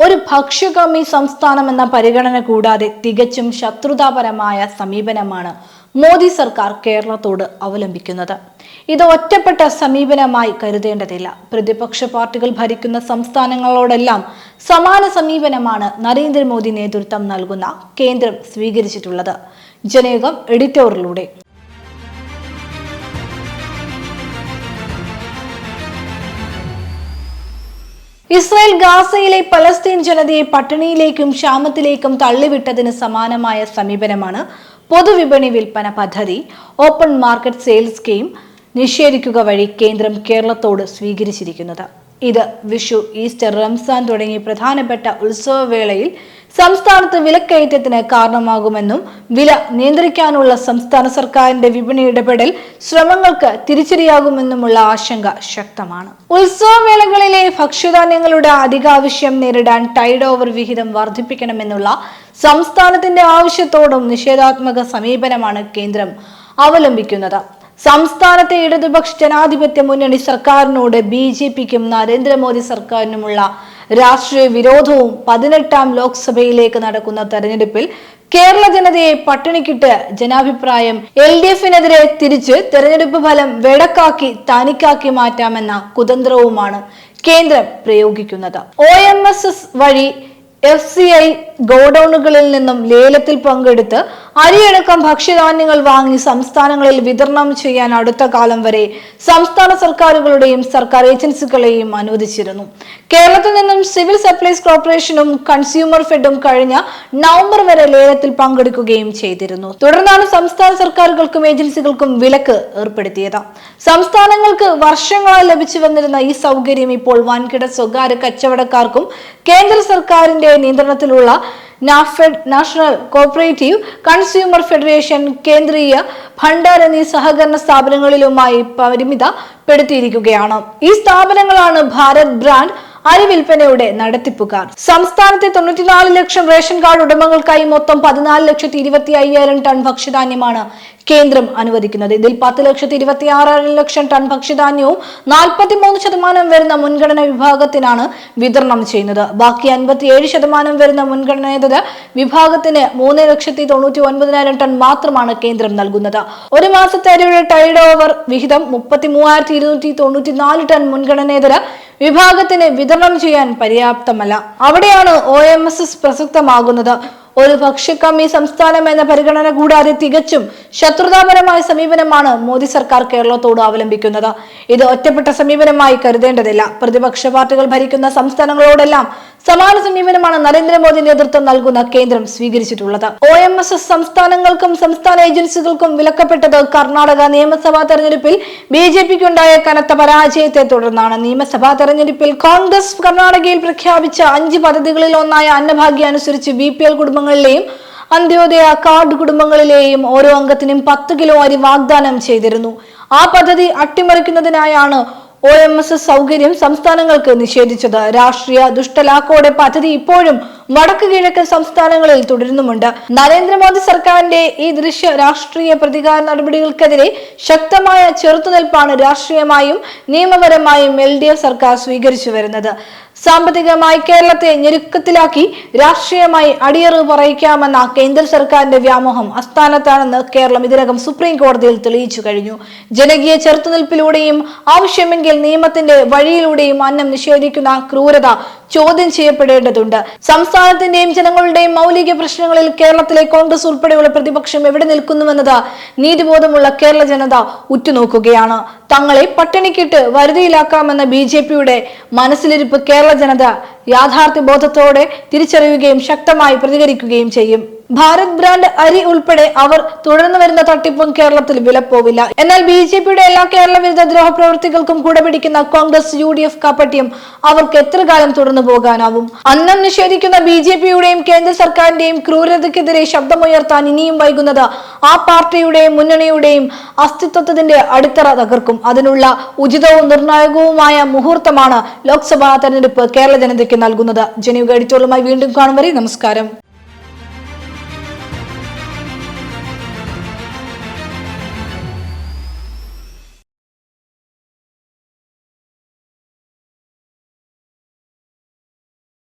ഒരു ഭക്ഷ്യകമ്മി സംസ്ഥാനം എന്ന പരിഗണന കൂടാതെ തികച്ചും ശത്രുതാപരമായ സമീപനമാണ് മോദി സർക്കാർ കേരളത്തോട് അവലംബിക്കുന്നത്. ഇത് ഒറ്റപ്പെട്ട സമീപനമായി കരുതേണ്ടതില്ല. പ്രതിപക്ഷ പാർട്ടികൾ ഭരിക്കുന്ന സംസ്ഥാനങ്ങളോടെല്ലാം സമാന സമീപനമാണ് നരേന്ദ്രമോദി നേതൃത്വം നൽകുന്ന കേന്ദ്രം സ്വീകരിച്ചിട്ടുള്ളത്. ജനയുഗം എഡിറ്റോറിലൂടെ ഇസ്രായേൽ ഗാസയിലെ പലസ്തീൻ ജനതയെ പട്ടിണിയിലേക്കും ക്ഷാമത്തിലേക്കും തള്ളിവിട്ടതിന് സമാനമായ സമീപനമാണ് പൊതുവിപണി വിൽപ്പന പദ്ധതി. ഓപ്പൺ മാർക്കറ്റ് സെയിൽസ് സ്കീം നിഷേധിക്കുക വഴി കേന്ദ്രം കേരളത്തോട് സ്വീകരിച്ചിരിക്കുന്നത്. ഇത് വിഷു ഈസ്റ്റർ റംസാൻ തുടങ്ങിയ പ്രധാനപ്പെട്ട ഉത്സവവേളയിൽ സംസ്ഥാനത്ത് വിലക്കയറ്റത്തിന് കാരണമാകുമെന്നും വില നിയന്ത്രിക്കാനുള്ള സംസ്ഥാന സർക്കാരിന്റെ വിപണി ഇടപെടൽ ശ്രമങ്ങൾക്ക് തിരിച്ചടിയാകുമെന്നുമുള്ള ആശങ്ക ശക്തമാണ്. ഉത്സവവേളകളിലെ ഭക്ഷ്യധാന്യങ്ങളുടെ അധികാവശ്യം നേരിടാൻ ടൈഡ് ഓവർ വിഹിതം വർദ്ധിപ്പിക്കണമെന്നുള്ള സംസ്ഥാനത്തിന്റെ ആവശ്യത്തോടും നിഷേധാത്മക സമീപനമാണ് കേന്ദ്രം അവലംബിക്കുന്നത്. സംസ്ഥാനത്തെ ഇടതുപക്ഷ ജനാധിപത്യ മുന്നണി സർക്കാരിനോട് ബി ജെ പിക്കും നരേന്ദ്രമോദി സർക്കാരിനുമുള്ള രാഷ്ട്രീയ വിരോധവും പതിനെട്ടാം ലോക്സഭയിലേക്ക് നടക്കുന്ന തെരഞ്ഞെടുപ്പിൽ കേരള ജനതയെ പട്ടിണിക്കിട്ട് ജനാഭിപ്രായം എൽ ഡി എഫിനെതിരെ തിരിച്ച് തെരഞ്ഞെടുപ്പ് ഫലം വെടക്കാക്കി തനിക്കാക്കി മാറ്റാമെന്ന കുതന്ത്രവുമാണ് കേന്ദ്രം പ്രയോഗിക്കുന്നത്. ഒ എം എസ് എസ് വഴി എഫ് സി ഐ ഗോഡൌണുകളിൽ നിന്നും ലേലത്തിൽ പങ്കെടുത്ത് അരിയടക്കം ഭക്ഷ്യധാന്യങ്ങൾ വാങ്ങി സംസ്ഥാനങ്ങളിൽ വിതരണം ചെയ്യാൻ അടുത്ത കാലം വരെ സംസ്ഥാന സർക്കാരുകളുടെയും സർക്കാർ ഏജൻസികളെയും അനുവദിച്ചിരുന്നു. കേരളത്തിൽ നിന്നും സിവിൽ സപ്ലൈസ് കോർപ്പറേഷനും കൺസ്യൂമർ ഫെഡും കഴിഞ്ഞ നവംബർ വരെ ലേലത്തിൽ പങ്കെടുക്കുകയും ചെയ്തിരുന്നു. തുടർന്നാണ് സംസ്ഥാന സർക്കാരുകൾക്കും ഏജൻസികൾക്കും വിലക്ക് ഏർപ്പെടുത്തിയത്. സംസ്ഥാനങ്ങൾക്ക് വർഷങ്ങളായി ലഭിച്ചു വന്നിരുന്ന ഈ സൗകര്യം ഇപ്പോൾ വൻകിട സ്വകാര്യ കച്ചവടക്കാർക്കും കേന്ദ്ര സർക്കാരിന്റെ നിയന്ത്രണത്തിലുള്ള NAFED national cooperative consumer federation Kendriya Bhandar എന്നീ സഹകരണ സ്ഥാപനങ്ങളിലുമായി പരിമിതപ്പെടുത്തിയിരിക്കുകയാണ്. ഈ സ്ഥാപനങ്ങളാണ് ഭാരത് ബ്രാൻഡ് അരി വിൽപ്പനയുടെ നടത്തിപ്പുകാർ. സംസ്ഥാനത്തെ തൊണ്ണൂറ്റിനാല് ലക്ഷം റേഷൻ കാർഡ് ഉടമകൾക്കായി മൊത്തം പതിനാല് ലക്ഷത്തി ഇരുപത്തി അയ്യായിരം ടൺ ഭക്ഷ്യധാന്യമാണ് കേന്ദ്രം അനുവദിക്കുന്നത്. ഇതിൽ പത്ത് ലക്ഷത്തി ഇരുപത്തി ആറായിരം ലക്ഷം ടൺ ഭക്ഷ്യധാന്യവും നാൽപ്പത്തി മൂന്ന് ശതമാനം വരുന്ന മുൻഗണന വിഭാഗത്തിനാണ് വിതരണം ചെയ്യുന്നത്. ബാക്കി അൻപത്തിയേഴ് ശതമാനം വരുന്ന മുൻഗണനേതര വിഭാഗത്തിന് മൂന്ന് ലക്ഷത്തി തൊണ്ണൂറ്റി ഒൻപതിനായിരം ടൺ മാത്രമാണ് കേന്ദ്രം നൽകുന്നത്. ഒരു മാസത്തെ അരിയുടെ ടൈഡ് ഓവർ വിഹിതം മുപ്പത്തി മൂവായിരത്തി ഇരുന്നൂറ്റി തൊണ്ണൂറ്റി നാല് ടൺ മുൻഗണനേതര വിഭാഗത്തിന് വിതരണം ചെയ്യാൻ പര്യാപ്തമല്ല. അവിടെയാണ് ഒ എം എസ് എസ് പ്രസക്തമാകുന്നത്. ഒരു പക്ഷിക്കം ഈ സംസ്ഥാനം എന്ന പരിഗണന കൂടാതെ തികച്ചും ശത്രുതാപരമായ സമീപനമാണ് മോദി സർക്കാർ കേരളത്തോട് അവലംബിക്കുന്നത്. ഇത് ഒറ്റപ്പെട്ട സമീപനമായി കരുതേണ്ടതില്ല. പ്രതിപക്ഷ പാർട്ടികൾ ഭരിക്കുന്ന സംസ്ഥാനങ്ങളോടെല്ലാം സമാന സമീപനമാണ് നരേന്ദ്രമോദി നേതൃത്വം നൽകുന്ന കേന്ദ്രം സ്വീകരിച്ചിട്ടുള്ളത്. ഒ എം എസ് എസ് സംസ്ഥാനങ്ങൾക്കും സംസ്ഥാന ഏജൻസികൾക്കും വിലക്കപ്പെട്ടത് കർണാടക നിയമസഭാ തെരഞ്ഞെടുപ്പിൽ ബി ജെ പിക്കുണ്ടായ കനത്ത പരാജയത്തെ തുടർന്നാണ് നിയമസഭാ തെരഞ്ഞെടുപ്പിൽ കോൺഗ്രസ് കർണാടകയിൽ പ്രഖ്യാപിച്ച അഞ്ച് പദ്ധതികളിൽ ഒന്നായ അന്നഭാഗ്യ അനുസരിച്ച് ബി പി എൽ കുടുംബങ്ങളിലെയും അന്ത്യോദയ കാർഡ് കുടുംബങ്ങളിലെയും ഓരോ അംഗത്തിനും പത്ത് കിലോ അരി വാഗ്ദാനം ചെയ്തിരുന്നു. ആ പദ്ധതി അട്ടിമറിക്കുന്നതിനായാണ് ഒ എം എസ് എസ് സൗകര്യം സംസ്ഥാനങ്ങൾക്ക് നിഷേധിച്ചത്. രാഷ്ട്രീയ ദുഷ്ടലാക്കോടെ പദ്ധതി ഇപ്പോഴും വടക്ക് കിഴക്കൻ സംസ്ഥാനങ്ങളിൽ തുടരുന്നുമുണ്ട്. നരേന്ദ്രമോദി സർക്കാരിന്റെ ഈ ദൃശ്യ രാഷ്ട്രീയ പ്രതികാര നടപടികൾക്കെതിരെ ശക്തമായ ചെറുത്തുനിൽപ്പാണ് രാഷ്ട്രീയമായും നിയമപരമായും എൽ ഡി എഫ് സർക്കാർ സ്വീകരിച്ചു വരുന്നത്. സാമ്പത്തികമായി കേരളത്തെ ഞെരുക്കത്തിലാക്കി രാഷ്ട്രീയമായി അടിയറവ് പറയിക്കാമെന്ന കേന്ദ്ര സർക്കാരിന്റെ വ്യാമോഹം അസ്ഥാനത്താണെന്ന് കേരളം ഇതിനകം സുപ്രീം കോടതിയിൽ തെളിയിച്ചു കഴിഞ്ഞു. ജനകീയ ചെറുത്തുനിൽപ്പിലൂടെയും ആവശ്യമെങ്കിൽ നിയമത്തിന്റെ വഴിയിലൂടെയും അന്നം നിഷേധിക്കുന്ന ക്രൂരത ചോദ്യം ചെയ്യപ്പെടേണ്ടതുണ്ട്. സംസ്ഥാനത്തിന്റെയും ജനങ്ങളുടെയും മൗലിക പ്രശ്നങ്ങളിൽ കേരളത്തിലെ കോൺഗ്രസ് ഉൾപ്പെടെയുള്ള പ്രതിപക്ഷം എവിടെ നിൽക്കുന്നുവെന്നത് നീതിബോധമുള്ള കേരള ജനത ഉറ്റുനോക്കുകയാണ്. തങ്ങളെ പട്ടിണിക്കിട്ട് വരുതിയിലാക്കാമെന്ന ബി ജെ പിയുടെ മനസ്സിലിരിപ്പ് കേരള ജനത യാഥാർത്ഥ്യ ബോധത്തോടെ തിരിച്ചറിയുകയും ശക്തമായി പ്രതികരിക്കുകയും ചെയ്യും. ഭാരത് ബ്രാൻഡ് അരി ഉൾപ്പെടെ അവർ തുടർന്നു വരുന്ന തട്ടിപ്പും കേരളത്തിൽ വിലപ്പോവില്ല. എന്നാൽ ബി ജെ പിയുടെ എല്ലാ കേരള വിരുദ്ധ ദ്രോഹ പ്രവർത്തികൾക്കും കൂടെ പിടിക്കുന്ന കോൺഗ്രസ് യു ഡി എഫ് കാപ്പട്യം അവർക്ക് എത്ര കാലം തുടർന്നു പോകാനാവും? അന്നം നിഷേധിക്കുന്ന ബി ജെ പിയുടെയും കേന്ദ്ര സർക്കാരിന്റെയും ക്രൂരതയ്ക്കെതിരെ ശബ്ദമുയർത്താൻ ഇനിയും വൈകുന്നത് ആ പാർട്ടിയുടെയും മുന്നണിയുടെയും അസ്തിത്വത്തിന്റെ അടിത്തറ തകർക്കും. അതിനുള്ള ഉചിതവും നിർണായകവുമായ മുഹൂർത്തമാണ് ലോക്സഭാ തെരഞ്ഞെടുപ്പ് കേരള ജനതയ്ക്ക് നൽകുന്നത്. ജനീവ് എഡിറ്റോറുമായി വീണ്ടും കാണും വരെ. നമസ്കാരം.